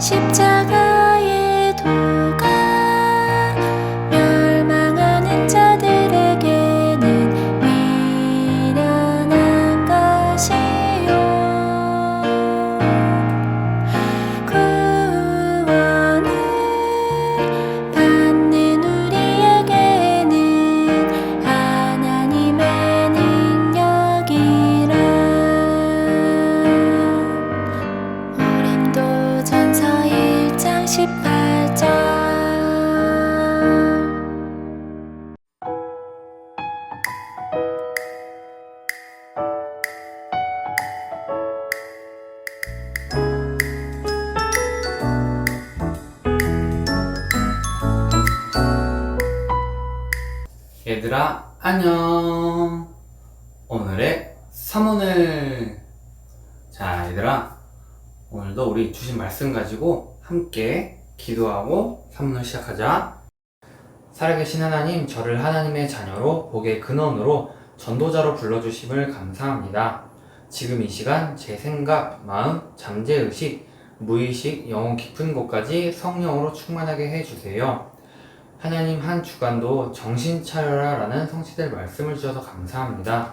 십자가 얘들아 안녕. 오늘의 사문을. 자 얘들아. 오늘도 우리 주신 말씀 가지고 함께 기도하고 사문을 시작하자. 살아계신 하나님 저를 하나님의 자녀로 복의 근원으로 전도자로 불러주심을 감사합니다. 지금 이 시간 제 생각, 마음, 잠재의식, 무의식, 영혼 깊은 곳까지 성령으로 충만하게 해주세요 하나님 한 주간도 정신 차려라 라는 성취될 말씀을 주셔서 감사합니다.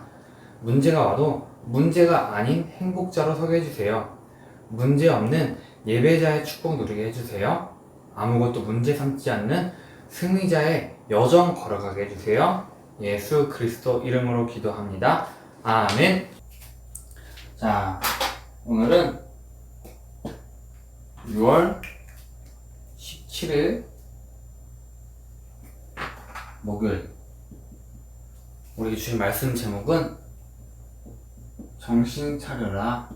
문제가 와도 문제가 아닌 행복자로 서게 해주세요. 문제 없는 예배자의 축복 누리게 해주세요. 아무것도 문제 삼지 않는 승리자의 여정 걸어가게 해주세요. 예수 그리스도 이름으로 기도합니다. 아멘. 자, 오늘은 6월 17일 목요일 우리 주신 말씀 제목은 정신 차려라.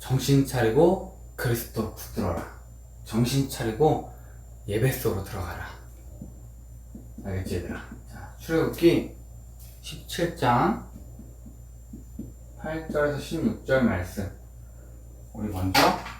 정신 차리고 그리스도 붙들어라. 정신 차리고 예배 속으로 들어가라. 알겠지 얘들아? 자 출애굽기 17장 8절에서 16절 말씀. 우리 먼저 다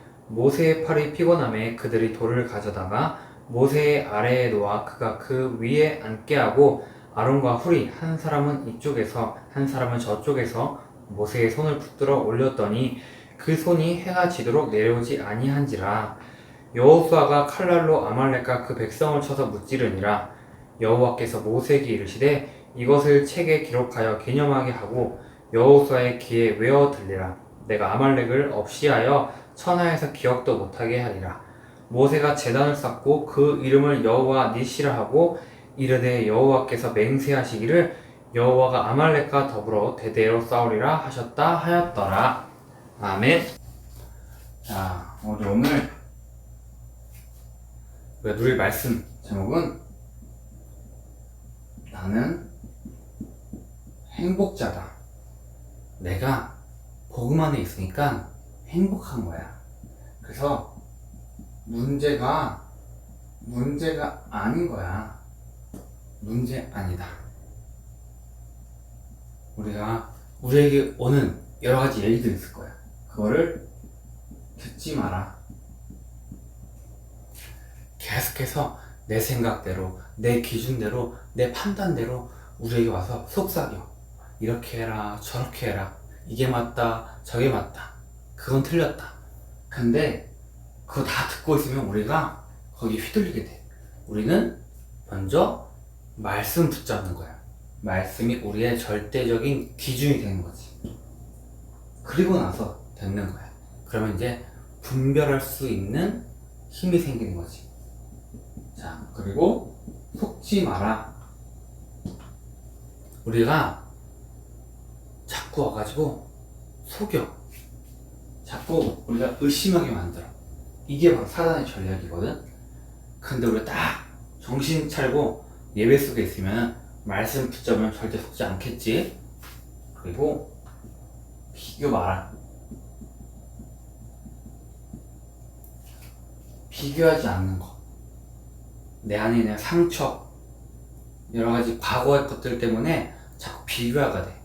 모세의 팔이 피곤함에 그들이 돌을 가져다가 모세의 아래에 놓아 그가 그 위에 앉게 하고 아론과 훌이 한 사람은 이쪽에서 한 사람은 저쪽에서 모세의 손을 붙들어 올렸더니 그 손이 해가 지도록 내려오지 아니한지라. 여호수아가 칼날로 아말렉과 그 백성을 쳐서 무찌르니라. 여호와께서 모세에게 이르시되 이것을 책에 기록하여 기념하게 하고 여호수아의 귀에 외어 들리라. 내가 아말렉을 없이하여 천하에서 기억도 못하게 하리라. 모세가 제단을 쌓고 그 이름을 여호와 니시라 하고 이르되 여호와께서 맹세하시기를 여호와가 아말렉과 더불어 대대로 싸우리라 하셨다 하였더라. 아멘. 자, 우리 오늘 우리가 누릴 말씀 제목은 나는 행복자다. 내가 복음 안에 있으니까 행복한 거야. 그래서 문제가 문제가 아닌 거야. 문제 아니다. 우리가 우리에게 오는 여러 가지 얘기들 있을 거야. 그거를 듣지 마라. 계속해서 내 생각대로, 내 기준대로, 내 판단대로 우리에게 와서 속삭여. 이렇게 해라, 저렇게 해라. 이게 맞다, 저게 맞다. 그건 틀렸다. 근데 그거 다 듣고 있으면 우리가 거기 휘둘리게 돼. 우리는 먼저 말씀 붙잡는 거야. 말씀이 우리의 절대적인 기준이 되는 거지. 그리고 나서 듣는 거야. 그러면 이제 분별할 수 있는 힘이 생기는 거지. 자, 그리고 속지 마라. 우리가 자꾸 와가지고 속여. 자꾸 우리가 의심하게 만들어. 이게 바로 사단의 전략이거든. 근데 우리가 딱 정신 차리고 예배 속에 있으면 말씀 붙잡으면 절대 속지 않겠지. 그리고 비교 마라. 비교하지 않는 거. 내 안에 있는 상처, 여러 가지 과거의 것들 때문에 자꾸 비교하게 돼.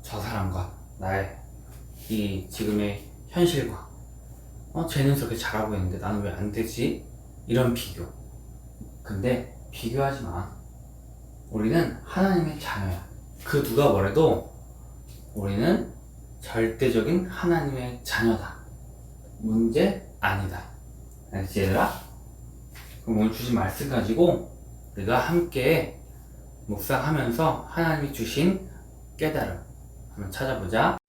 저 사람과 나의 이 지금의 현실과. 어, 쟤는 저렇게 잘하고 있는데 나는 왜 안 되지? 이런 비교. 근데 비교하지 마. 우리는 하나님의 자녀야. 그 누가 뭐래도 우리는 절대적인 하나님의 자녀다. 문제 아니다. 알지 얘들아? 그럼 오늘 주신 말씀 가지고 우리가 함께 묵상하면서 하나님이 주신 깨달음 한번 찾아보자.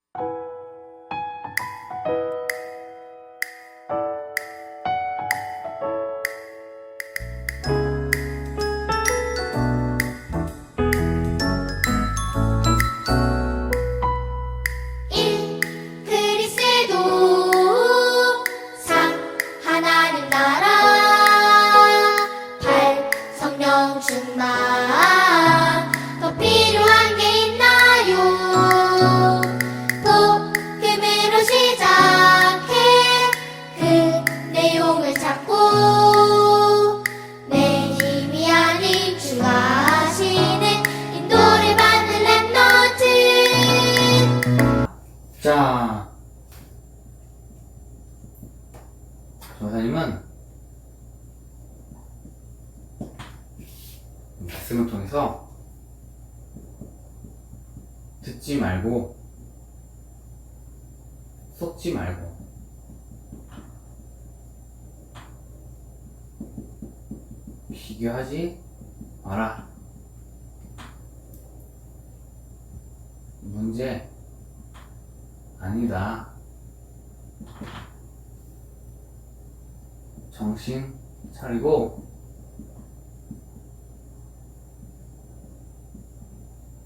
듣지 말고 속지 말고 비교하지 마라. 문제 아니다. 정신 차리고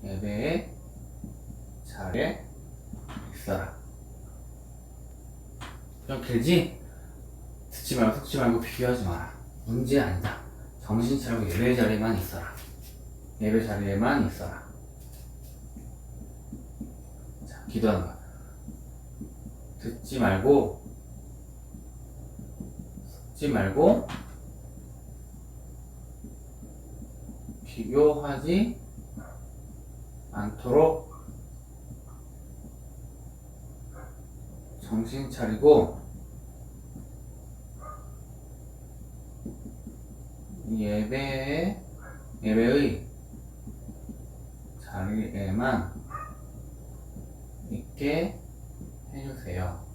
예배에 잘해 있어라. 좀 길지? 듣지 말고 속지 말고 비교하지 마라. 문제 아니다. 정신 차리고 예배 자리에만 있어라. 예배 자리에만 있어라. 자, 기도하는 거야. 듣지 말고 듣지 말고 비교하지 않도록 정신 차리고 예배에 예배의 자리에만 있게 해주세요.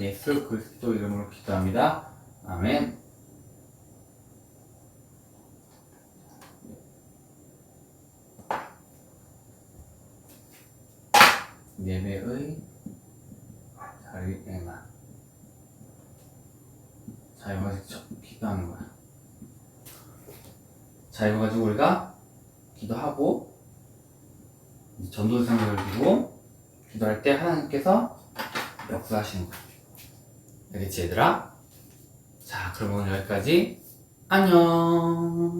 예수 그리스도 이름으로 기도합니다. 아멘. 예배의 자리에만 자 이거 가지고 기도하는 거야. 자 이거 가지고 우리가 기도하고 이제 전도 생각을 두고 기도할 때 하나님께서 역사하시는 거야. 알겠지 얘들아? 자 그럼 오늘 여기까지 안녕